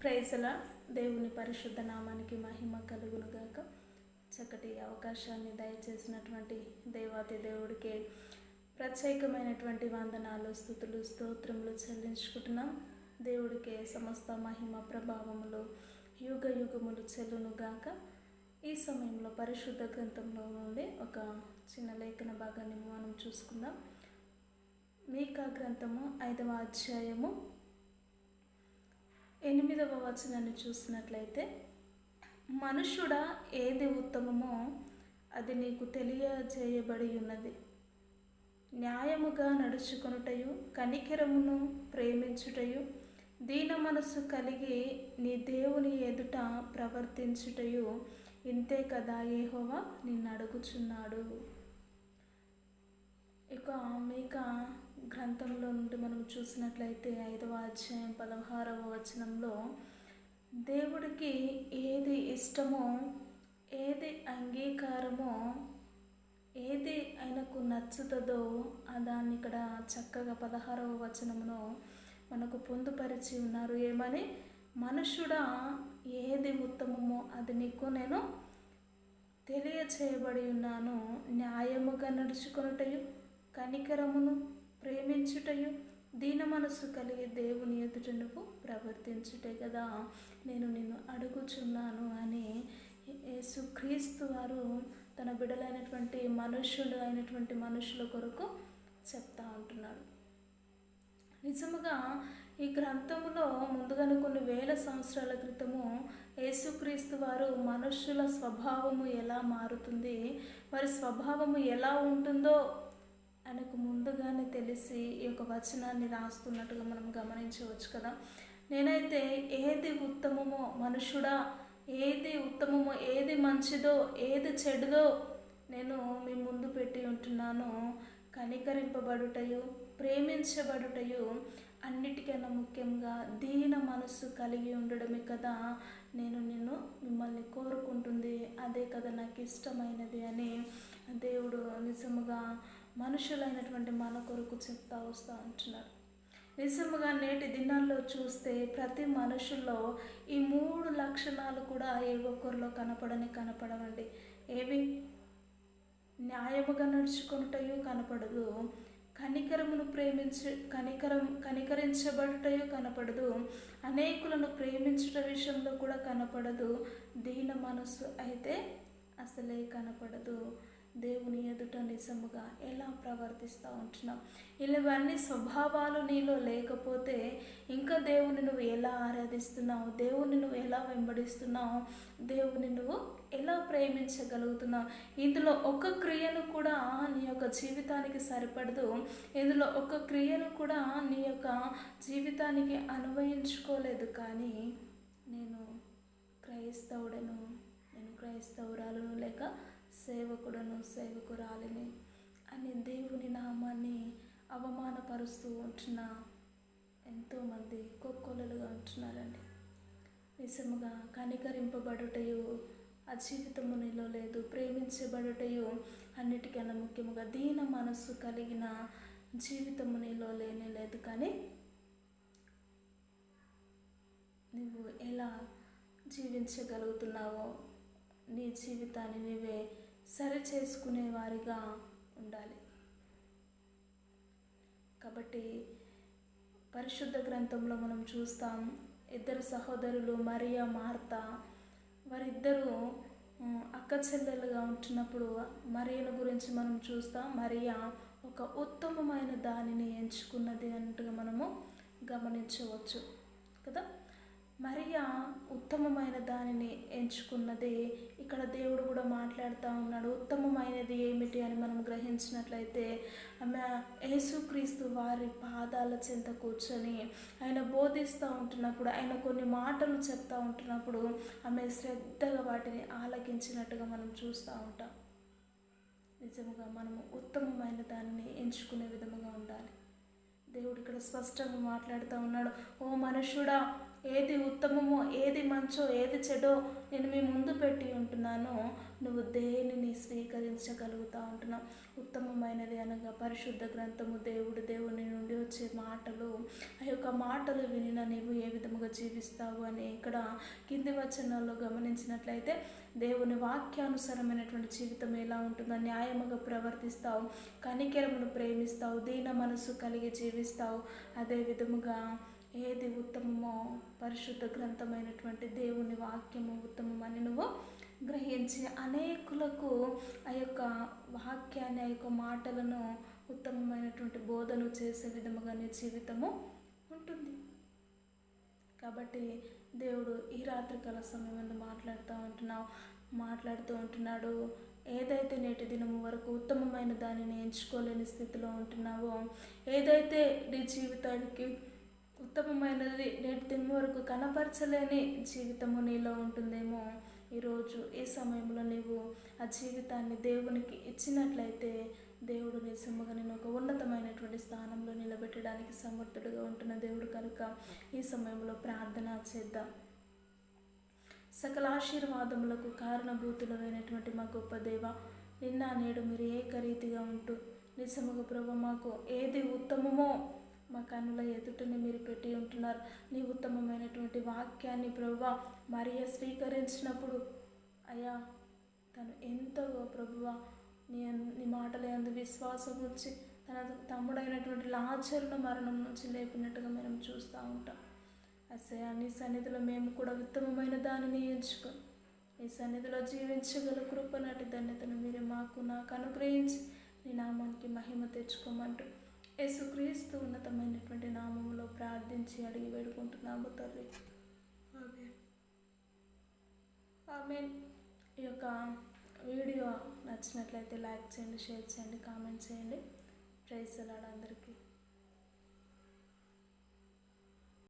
ప్రైజల దేవుని పరిశుద్ధ నామానికి మహిమ కలుగునుగాక. చక్కటి అవకాశాన్ని దయచేసినటువంటి దేవాతి దేవుడికి ప్రత్యేకమైనటువంటి వందనాలు స్థుతులు స్తోత్రములు చెల్లించుకుంటున్నాం. దేవుడికే సమస్త మహిమ ప్రభావములు యుగ యుగములు చెల్లునుగాక. ఈ సమయంలో పరిశుద్ధ గ్రంథంలో నుండి ఒక చిన్న లేఖన భాగాన్ని మనం చూసుకుందాం. మీకా గ్రంథము ఐదవ అధ్యాయము ఎనిమిదవ వచనాన్ని చూసినట్లయితే మనుష్యుడా ఏది ఉత్తమమో అది నీకు తెలియజేయబడి ఉన్నది న్యాయముగా నడుచుకొనుటయు కనికెరమును ప్రేమించుటయు దీన మనస్సు కలిగి నీ దేవుని ఎదుట ప్రవర్తించుటయు ఇంతే కదా ఏహోవా నిన్ను అడుగుచున్నాడు ఇక మీక గ్రంథంలో నుండి మనం చూసినట్లయితే ఐదవ అధ్యాయం పదహారవ వచనంలో దేవుడికి ఏది ఇష్టమో ఏది అంగీకారమో ఏది ఆయనకు నచ్చుతుందో దాన్ని ఇక్కడ చక్కగా పదహారవ వచనమును మనకు పొందుపరిచి ఉన్నారు. ఏమని? మనుషుడా ఏది ఉత్తమమో అది నీకు నేను తెలియచేయబడి ఉన్నాను. న్యాయముగా నడుచుకొనుటయు కనికరమును ప్రేమించుటయు దీన మనస్సు కలిగి దేవుని ఎదుట నువ్వు ప్రవర్తించుటే కదా. నేను నిన్ను అడుగుచున్నాను అని యేసుక్రీస్తు వారు తన బిడలైనటువంటి మనుషులు అయినటువంటి మనుషుల కొరకు చెప్తా ఉంటున్నాడు. నిజముగా ఈ గ్రంథములో ముందుగానే కొన్ని వేల సంవత్సరాల క్రితము యేసుక్రీస్తు వారు మనుషుల స్వభావము ఎలా మారుతుంది వారి స్వభావము ఎలా ఉంటుందో ఆయనకు ముందుగానే తెలిసి ఈ యొక్క వచనాన్ని రాస్తున్నట్టుగా మనం గమనించవచ్చు కదా. నేనైతే ఏది ఉత్తమమో మనుషుడా ఏది ఉత్తమమో ఏది మంచిదో ఏది చెడుదో నేను మీ ముందు పెట్టి ఉంటున్నాను. కనికరింపబడుటయు ప్రేమించబడుటయు అన్నిటికన్నా ముఖ్యంగా దీన మనస్సు కలిగి ఉండడమే కదా. నేను నిన్ను మిమ్మల్ని కోరుకుంటుంది. అదే కదా నాకు ఇష్టమైనది అని దేవుడు నిజముగా మనుషులైనటువంటి మన కొరకు చెప్తా వస్తూ ఉంటున్నారు నిజముగా నేటి దినాల్లో చూస్తే ప్రతి మనుషుల్లో ఈ మూడు లక్షణాలు కూడా ఏ ఒక్కరిలో కనపడని కనపడవండి. ఏవి? న్యాయముగా నడుచుకుంటాయో కనపడదు. కనికరమును ప్రేమించ కనికరం కనికరించబడుటయో కనపడదు. అనేకులను ప్రేమించుట విషయంలో కూడా కనపడదు. దీన మనస్సు అయితే అసలే కనపడదు. దేవుని ఎదుట నిజముగా ఎలా ప్రవర్తిస్తూ ఉంటున్నాం? ఇవన్నీ స్వభావాలు నీలో లేకపోతే ఇంకా దేవుని నువ్వు ఎలా ఆరాధిస్తున్నావు? దేవుని నువ్వు ఎలా వెంబడిస్తున్నావు? దేవుని నువ్వు ఎలా ప్రేమించగలుగుతున్నావు? ఇందులో ఒక క్రియను కూడా నీ యొక్క జీవితానికి సరిపడదు. ఇందులో ఒక క్రియను కూడా నీ యొక్క జీవితానికి అనువయించుకోలేదు. కానీ నేను క్రైస్తవుడను నేను క్రైస్తవురాలను లేక సేవకుడను సేవకురాలిని అని దేవుని నామాన్ని అవమానపరుస్తూ ఉంటున్న ఎంతోమంది కొక్కొలలుగా ఉంటున్నారండి. నిజముగా కనికరింపబడుటయు ఆ జీవితము నీలో లేదు ప్రేమించబడుటయు అన్నిటికన్నా ముఖ్యముగా దీన మనస్సు కలిగిన జీవితము నీలో లేనే లేదు. కానీ నువ్వు ఎలా జీవించగలుగుతున్నావో నీ జీవితాన్ని నీవే సరి చేసుకునేవారిగా ఉండాలి. కాబట్టి పరిశుద్ధ గ్రంథంలో మనం చూస్తాం ఇద్దరు సహోదరులు మరియా మార్త వారిద్దరూ అక్క చెల్లెలుగా ఉంటున్నప్పుడు మరియను గురించి మనం చూస్తాం. మరియా ఒక ఉత్తమమైన దానిని ఎంచుకున్నది అన్నట్టుగా మనము గమనించవచ్చు కదా? మరియా ఉత్తమమైన దానిని ఎంచుకున్నది. ఇక్కడ దేవుడు కూడా మాట్లాడుతూ ఉన్నాడు. ఉత్తమమైనది ఏమిటి అని మనం గ్రహించినట్లయితే ఆమె యేసుక్రీస్తు వారి పాదాల చెంత కూర్చొని ఆయన బోధిస్తూ ఉంటున్నప్పుడు ఆయన కొన్ని మాటలు చెప్తూ ఉంటున్నప్పుడు ఆమె శ్రద్ధగా వాటిని ఆలకించినట్టుగా మనం చూస్తూ ఉంటాం. నిజముగా మనము ఉత్తమమైన దానిని ఎంచుకునే విధముగా ఉండాలి. దేవుడు ఇక్కడ స్పష్టంగా మాట్లాడుతూ ఉన్నాడు. ఓ మనుషుడా ఏది ఉత్తమమో ఏది మంచో ఏది చెడో నేను మీ ముందు పెట్టి ఉంటున్నానో. నువ్వు దేనిని స్వీకరించగలుగుతా ఉంటున్నావు? ఉత్తమమైనది అనగా పరిశుద్ధ గ్రంథము దేవుడు దేవుని నుండి వచ్చే మాటలు. ఆ యొక్క మాటలు వినిన నీవు ఏ విధముగా జీవిస్తావు అని ఇక్కడ కింది వచనాల్లో గమనించినట్లయితే దేవుని వాక్యానుసారమైనటువంటి జీవితం ఎలా ఉంటుందో న్యాయముగా ప్రవర్తిస్తావు కనికెరమును ప్రేమిస్తావు దీన మనసు కలిగి జీవిస్తావు. అదే విధముగా ఏది ఉత్తమమో పరిశుద్ధ గ్రంథమైనటువంటి దేవుని వాక్యము ఉత్తమమని నువ్వు గ్రహించి అనేకులకు ఆ యొక్క వాక్యాన్ని ఆ యొక్క మాటలను ఉత్తమమైనటువంటి బోధన చేసే విధముగా నీ జీవితము ఉంటుంది. కాబట్టి దేవుడు ఈ రాత్రికాల సమయం మాట్లాడుతూ ఉంటున్నావు మాట్లాడుతూ ఉంటున్నాడు. ఏదైతే నేటి దినము వరకు ఉత్తమమైన దానిని ఎంచుకోలేని స్థితిలో ఉంటున్నావో ఏదైతే నీ జీవితానికి ఉత్తమమైనది నేటి వరకు కనపరచలేని జీవితము నీలో ఉంటుందేమో. ఈరోజు ఈ సమయంలో నీవు ఆ జీవితాన్ని దేవునికి ఇచ్చినట్లయితే దేవుడు నిజముగా నేను ఒక ఉన్నతమైనటువంటి స్థానంలో నిలబెట్టడానికి సమర్థుడుగా ఉంటున్న దేవుడు కనుక ఈ సమయంలో ప్రార్థన చేద్దాం. సకల ఆశీర్వాదములకు కారణభూతులమైనటువంటి మా గొప్ప దేవ నిన్న నేడు మీరు ఏకరీతిగా ఉంటూ నిజముగా ప్రభు మాకు ఏది ఉత్తమమో మా కన్నుల ఎదుటిని మీరు పెట్టి ఉంటున్నారు. నీ ఉత్తమమైనటువంటి వాక్యాన్ని ప్రభువ మరియ స్వీకరించినప్పుడు అయ్యా తను ఎంతో ప్రభువ నీ నీ మాటల ఎందు విశ్వాసం ఉంచి తన తమ్ముడైనటువంటి లాచరును మరణం నుంచి లేపినట్టుగా మనం చూస్తూ ఉంటాం. అసలు నీ సన్నిధిలో మేము కూడా ఉత్తమమైన దానిని ఎంచుకొని నీ సన్నిధిలో జీవించగల కృప నాటి ధన్యతను మీరు మాకు నాకు అనుగ్రహించి నీ నామానికి మహిమ తెచ్చుకోమంటూ యేసుక్రీస్తు ఉన్నతమైనటువంటి నామములో ప్రార్థించి అడిగి వేడుకుంటున్నాము తండ్రి ఆమె ఈ యొక్క వీడియో నచ్చినట్లయితే లైక్ చేయండి షేర్ చేయండి కామెంట్ చేయండి. ప్రైజ్ అలాడు అందరికీ.